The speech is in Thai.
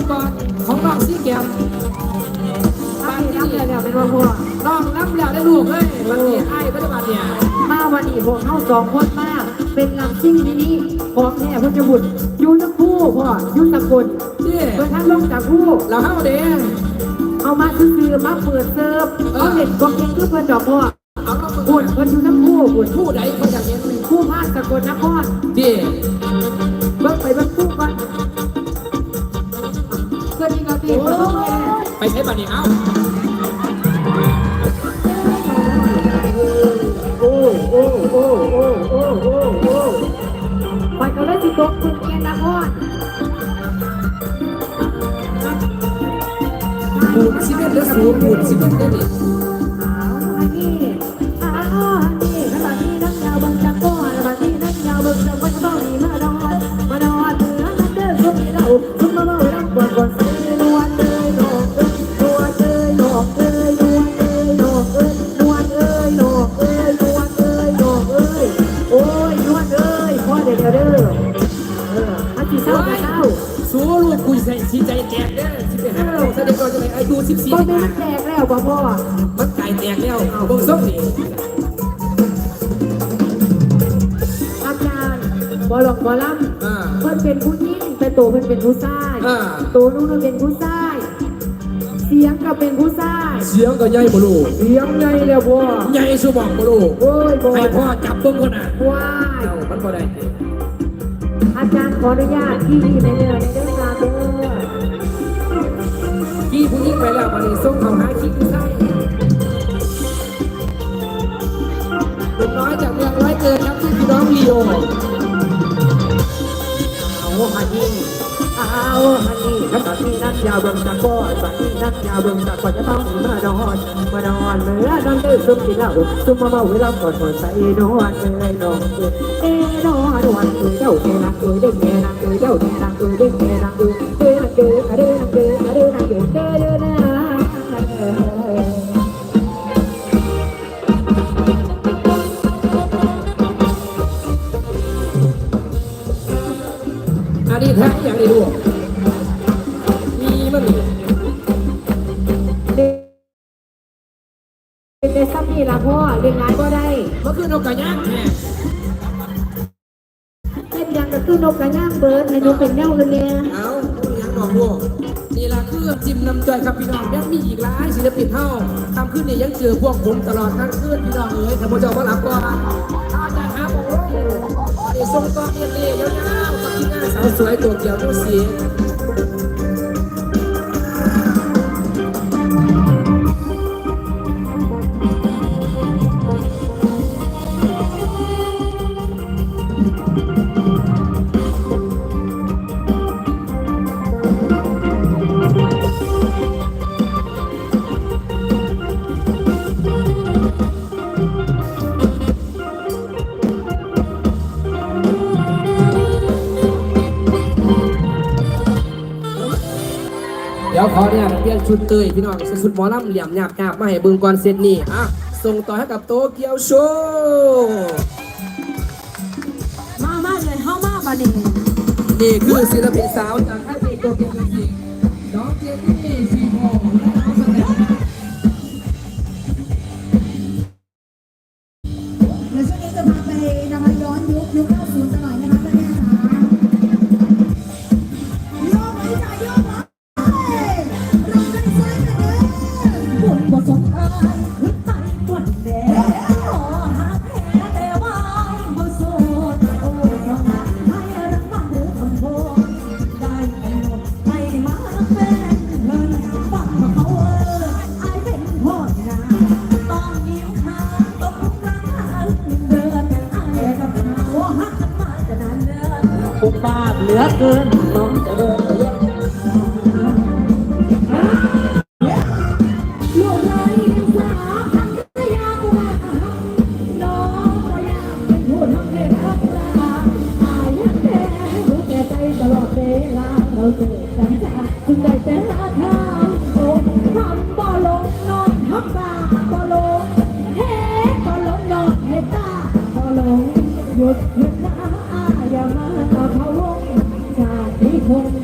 งก่อนของน้องซี่แก้มฟังรับเลยแล้วเป็นว่าพ่อน้องรับแล้วได้ลูกเฮ้ยมันมีไอ้ปัจจุบันเนี่ยมาวันนี้พวกเขาสองคนมาก เป็นลำซิ่งที่นี่ของแท้พุทธบุตรยู่ทั้งคู่พ่อยู่สกุลนี่เมื่อท่านลงจากคู่เราเข้าเด้งเอามาซื้อมาเปิดเซิร์ฟเอาเด็ดกองเองคือเพิ่นดอกพ่อเอาเพิ่นอยู่ทั้งคู่บุญผู้ใดเขาอย่ากเห็นคู่พาสกลนครนี่เไปใช้บัตรนี่เอ้าโอ้โอ้โอ้โอ้โอ้โอ้โอ้ไปก็เลยสิตกคุณเกียรตินครปูนซีเมนต์หรือสูปูนซีเมนต์ได้ดิ ใส่สีใจแตกเด้อสิไปหาเราแสดงก่อนจะไหนอายุสิบสี่ก็ไม่มันแตกแล้วป่ะพ่อมันไก่แตกแล้วเอาเบิ่งส้มนี่อาจารย์บอลองบอลัมอ่าเพิ่นเป็นผู้หญิงแต่ตัวเพิ่นเป็นผู้ชายอ่าตัวนู้นเป็นผู้ชายเสียงก็เป็นผู้ชายเสียงก็ใหญ่บ่ลูกเสียงไงแล้วพ่อใหญ่สมองบ่ลูกโอ้ยพ่อให้พ่อจับเบิ่งก่อนน่ะว้าย เอ้ามันบ่ได้ อาจารย์ขออนุญาตที่ในเรือในเรื่อ ไปแล้ววันนี้ส่งเขาหาขี้ผู้ชายลูกน้อยจากเมืองร้อยเกินครับที่พี่น้องลีโอเอาฮันนี่เอาฮันนี่ถ้าตอนนี้นักยาวเบิ่งตะก้อนตอนนี้นักยาวเบิ่งตะก้อนจะต้องมาดอนมาดอนเมื่อนอนเด้อซุ่มกินเหล้าซุ่มมาเมาเวลาก่อนก่อนใส่นอนเอ้ยนอนเอ้ยเอ้ยนอนนอนเอ้ยเจ้าแม่นักเอ้ยเด้งแม่นักเอ้ยเจ้าแม่นัก นนี้แท้อย่างนี้ลูกมีมันนี่เด็กซ้ำนี่ละพ่อเด็กงานก็ได้มันคือนกกระยางแม่เล่นยังก็คือนกกระย่างเบิร์ดให้นกเป็นแนวเลยเนี่ยเอายังดอกลูกนี่ล่ะคือจิ้มน้ำใจครับพี่น้องยังมีอีกหลายศิลปินเฮาทำขึ้นนี่ยังเจอพวกผมตลอดทั้งคืนพี่น้องเอ้ยถ้าพ่อเจ้ามาหลับก่อนอาจารย์ครับผมเดี๋ยวส่งต่อเรียนเลยยาวๆกับทีมงาน สาวสวยตัวเขียวตัวสี ดี๋ยวขอเนี่ยเปลี่ยนชุดเตยพี่น้องใส่ชุดหมอลำเหลี่ยมหยาบหยาบมาให้เบิ่งก่อนเซตนี่อะส่งต่อให้กับโตเกียวโชว์มามาเลยเข้ามาบัดนี้นี่คือศิลปินสาวจาก อุบาทเหลือเกินน้องจะเดินเรียกลูกเลยสาวพันธยาอุบาน้องก็อยากเป็นผู้ให้รักลาอายัด้รู้แก่ใจตลอดเวลาเราเจอกันจ้าจึงได้แต่ทางโอ้ทำบ่ลงนอนทำบาบ่ลงเฮ้บ่ลงนอนให้ตาบ่ลงหยุหยุด amor